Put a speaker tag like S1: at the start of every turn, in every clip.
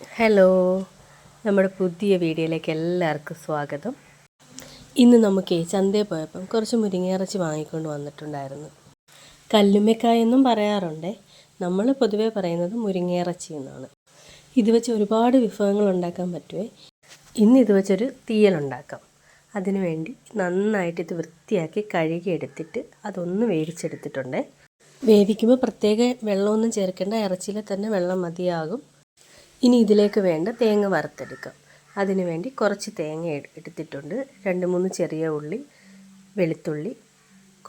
S1: Hello നമ്മുടെ പുതിയ വീഡിയോയിലേക്ക് എല്ലാവർക്കും സ്വാഗതം. ഇന്ന് നമുക്ക് ചന്തയിൽ പോയപ്പം കുറച്ച് മുരിങ്ങയിറച്ചി വാങ്ങിക്കൊണ്ട് വന്നിട്ടുണ്ടായിരുന്നു. കല്ലുമ്മക്കായ എന്നും പറയാറുണ്ട്. നമ്മൾ പൊതുവേ പറയുന്നത് മുരിങ്ങയിറച്ചി എന്നാണ്. ഇത് വെച്ച് ഒരുപാട് വിഭവങ്ങൾ ഉണ്ടാക്കാൻ പറ്റുമേ ഇന്ന് ഇത് വെച്ചൊരു തീയലുണ്ടാക്കാം അതിനു വേണ്ടി നന്നായിട്ട് ഇത് വൃത്തിയാക്കി കഴുകി എടുത്തിട്ട് അതൊന്ന് വേവിച്ചെടുത്തിട്ടുണ്ട്. വേവിക്കുമ്പോൾ പ്രത്യേക വെള്ളമൊന്നും ചേർക്കേണ്ട ഇറച്ചിയിൽ തന്നെ വെള്ളം മതിയാകും. ഇനി ഇതിലേക്ക് വേണ്ട തേങ്ങ വറുത്തെടുക്കാം. അതിനു വേണ്ടി കുറച്ച് തേങ്ങ എടുത്തിട്ടുണ്ട്. രണ്ട് മൂന്ന് ചെറിയ ഉള്ളി വെളുത്തുള്ളി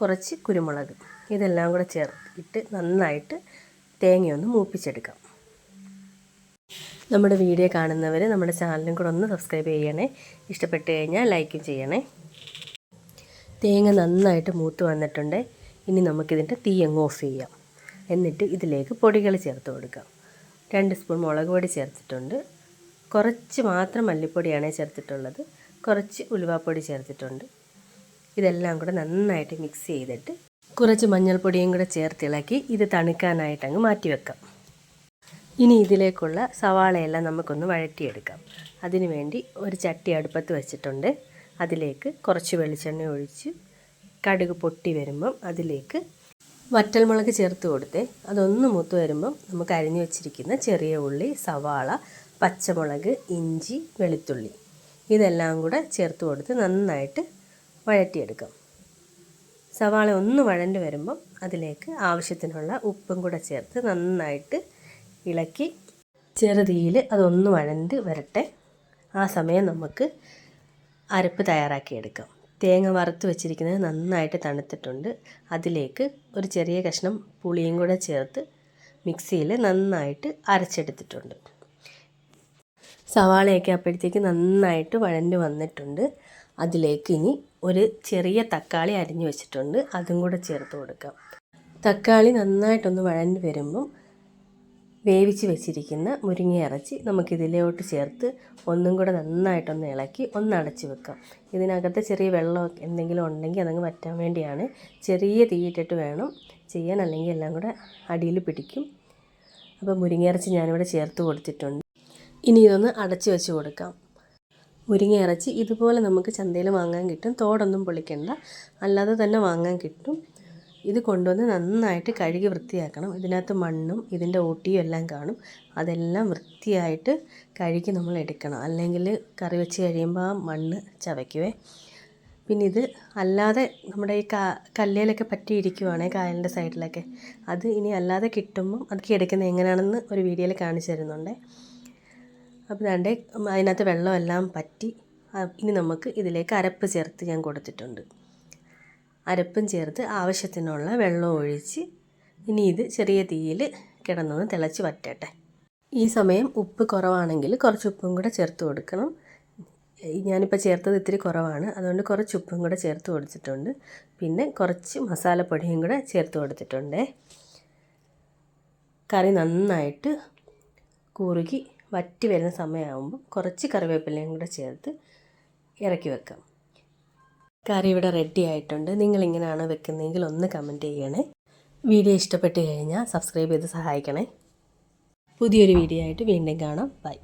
S1: കുറച്ച് കുരുമുളക്. ഇതെല്ലാം കൂടെ ചേർത്തിട്ട് നന്നായിട്ട് തേങ്ങയൊന്ന് മൂപ്പിച്ചെടുക്കാം. നമ്മുടെ വീഡിയോ കാണുന്നവർ നമ്മുടെ ചാനലും കൂടെ ഒന്ന് സബ്സ്ക്രൈബ് ചെയ്യണേ. ഇഷ്ടപ്പെട്ട് കഴിഞ്ഞാൽ ലൈക്കും ചെയ്യണേ. തേങ്ങ നന്നായിട്ട് മൂത്ത് വന്നിട്ടുണ്ട്. ഇനി നമുക്കിതിന്റെ തീ അങ്ങ് ഓഫ് ചെയ്യാം. എന്നിട്ട് ഇതിലേക്ക് പൊടികൾ ചേർത്ത് കൊടുക്കാം. രണ്ട് സ്പൂൺ മുളക് പൊടി ചേർത്തിട്ടുണ്ട്. കുറച്ച് മാത്രം മല്ലിപ്പൊടിയാണ് ചേർത്തിട്ടുള്ളത്. കുറച്ച് ഉലുവാപ്പൊടി ചേർത്തിട്ടുണ്ട്. ഇതെല്ലാം കൂടെ നന്നായിട്ട് മിക്സ് ചെയ്തിട്ട് കുറച്ച് മഞ്ഞൾപ്പൊടിയും കൂടെ ചേർത്തിളക്കി ഇത് തണുക്കാനായിട്ട് അങ്ങ് മാറ്റി വെക്കാം. ഇനി ഇതിലേക്കുള്ള സവാളയെല്ലാം നമുക്കൊന്ന് വഴറ്റിയെടുക്കാം. അതിനു വേണ്ടി ഒരു ചട്ടി അടുപ്പത്ത് വെച്ചിട്ടുണ്ട്. അതിലേക്ക് കുറച്ച് വെളിച്ചെണ്ണ ഒഴിച്ച് കടുക് പൊട്ടി വരുമ്പം അതിലേക്ക് വറ്റൽമുളക് ചേർത്ത് കൊടുത്തേ. അതൊന്ന് മൂത്ത് വരുമ്പം നമുക്ക് അരിഞ്ഞു വെച്ചിരിക്കുന്ന ചെറിയ ഉള്ളി സവാള പച്ചമുളക് ഇഞ്ചി വെളുത്തുള്ളി. ഇതെല്ലാം കൂടെ ചേർത്ത് കൊടുത്ത് നന്നായിട്ട് വഴറ്റിയെടുക്കാം. സവാള ഒന്ന് വഴണ്ട് വരുമ്പം അതിലേക്ക് ആവശ്യത്തിനുള്ള ഉപ്പും കൂടെ ചേർത്ത് നന്നായിട്ട് ഇളക്കി ചെറുതീയിൽ അതൊന്ന് വഴണ്ട് വരട്ടെ. ആ സമയം നമുക്ക് അരപ്പ് തയ്യാറാക്കിയെടുക്കാം. തേങ്ങ വറുത്ത് വെച്ചിരിക്കുന്നത് നന്നായിട്ട് തണുത്തിട്ടുണ്ട്. അതിലേക്ക് ഒരു ചെറിയ കഷ്ണം പുളിയും കൂടെ ചേർത്ത് മിക്സിയിൽ നന്നായിട്ട് അരച്ചെടുത്തിട്ടുണ്ട്. സവാളയൊക്കെ അപ്പോഴത്തേക്ക് നന്നായിട്ട് വഴണ്ട് വന്നിട്ടുണ്ട്. അതിലേക്ക് ഇനി ഒരു ചെറിയ തക്കാളി അരിഞ്ഞു വെച്ചിട്ടുണ്ട്. അതും കൂടെ ചേർത്ത് കൊടുക്കാം. തക്കാളി നന്നായിട്ടൊന്ന് വഴണ്ട് വരുമ്പം വേവിച്ച് വെച്ചിരിക്കുന്ന മുരിങ്ങ ഇറച്ചി നമുക്കിതിലോട്ട് ചേർത്ത് ഒന്നും കൂടെ നന്നായിട്ടൊന്ന് ഇളക്കി ഒന്ന് അടച്ച് വെക്കാം. ഇതിനകത്ത് ചെറിയ വെള്ളം എന്തെങ്കിലും ഉണ്ടെങ്കിൽ അതങ്ങ് വറ്റാൻ വേണ്ടിയാണ്. ചെറിയ തീയിട്ടിട്ട് വേണം ചെയ്യാൻ അല്ലെങ്കിൽ എല്ലാം കൂടെ അടിയിൽ പിടിക്കും. അപ്പോൾ മുരിങ്ങ ഇറച്ചി ഞാനിവിടെ ചേർത്ത് കൊടുത്തിട്ടുണ്ട്. ഇനി ഇതൊന്ന് അടച്ച് വെച്ച് കൊടുക്കാം. മുരിങ്ങ ഇറച്ചി ഇതുപോലെ നമുക്ക് ചന്തയിൽ വാങ്ങാൻ കിട്ടും. തോടൊന്നും പൊളിക്കണ്ട. അല്ലാതെ തന്നെ വാങ്ങാൻ കിട്ടും. ഇത് കൊണ്ടുവന്ന് നന്നായിട്ട് കഴുകി വൃത്തിയാക്കണം. ഇതിനകത്ത് മണ്ണും ഇതിന്റെ ഓട്ടിയും എല്ലാം കാണും. അതെല്ലാം വൃത്തിയായിട്ട് കഴുകി നമ്മൾ എടുക്കണം. അല്ലെങ്കിൽ കറി വെച്ച് കഴിയുമ്പോൾ ആ മണ്ണ് ചവയ്ക്കുവേ. പിന്നെ ഇത് അല്ലാതെ നമ്മുടെ ഈ കാ കല്ലേലൊക്കെ പറ്റിയിരിക്കുവാണേ കായലിന്റെ സൈഡിലൊക്കെ. അത് ഇനി അല്ലാതെ കിട്ടുമ്പം അതൊക്കെ എടുക്കുന്നത് എങ്ങനെയാണെന്ന് ഒരു വീഡിയോയിൽ കാണിച്ചു തരുന്നുണ്ട്. അപ്പോൾ ദാണ്ടേ അതിനകത്ത് വെള്ളമെല്ലാം പറ്റി ഇനി നമുക്ക് ഇതിലേക്ക് അരപ്പ് ചേർത്ത് ഞാൻ കൊടുത്തിട്ടുണ്ട്. അരപ്പും ചേർത്ത് ആവശ്യത്തിനുള്ള വെള്ളം ഒഴിച്ച് ഇനി ഇത് ചെറിയ തീയിൽ കിടന്നൊന്ന് തിളച്ച് വറ്റട്ടെ. ഈ സമയം ഉപ്പ് കുറവാണെങ്കിൽ കുറച്ച് ഉപ്പും കൂടെ ചേർത്ത് കൊടുക്കണം. ഞാനിപ്പോൾ ചേർത്തത് ഇത്തിരി കുറവാണ്. അതുകൊണ്ട് കുറച്ച് ഉപ്പും കൂടെ ചേർത്ത് കൊടുത്തിട്ടുണ്ട്. പിന്നെ കുറച്ച് മസാലപ്പൊടിയും കൂടെ ചേർത്ത് കൊടുത്തിട്ടുണ്ട്. കറി നന്നായിട്ട് കുറുകി വറ്റി വരുന്ന സമയമാകുമ്പോൾ കുറച്ച് കറിവേപ്പിലയും കൂടെ ചേർത്ത് ഇറക്കി വെക്കാം. കറി ഇവിടെ റെഡി ആയിട്ടുണ്ട്. നിങ്ങളിങ്ങനെയാണ് വെക്കുന്നതെങ്കിൽ ഒന്ന് കമന്റ് ചെയ്യണേ. വീഡിയോ ഇഷ്ടപ്പെട്ട് കഴിഞ്ഞാൽ സബ്സ്ക്രൈബ് ചെയ്ത് സഹായിക്കണേ. പുതിയൊരു വീഡിയോ ആയിട്ട് വീണ്ടും കാണാം. ബൈ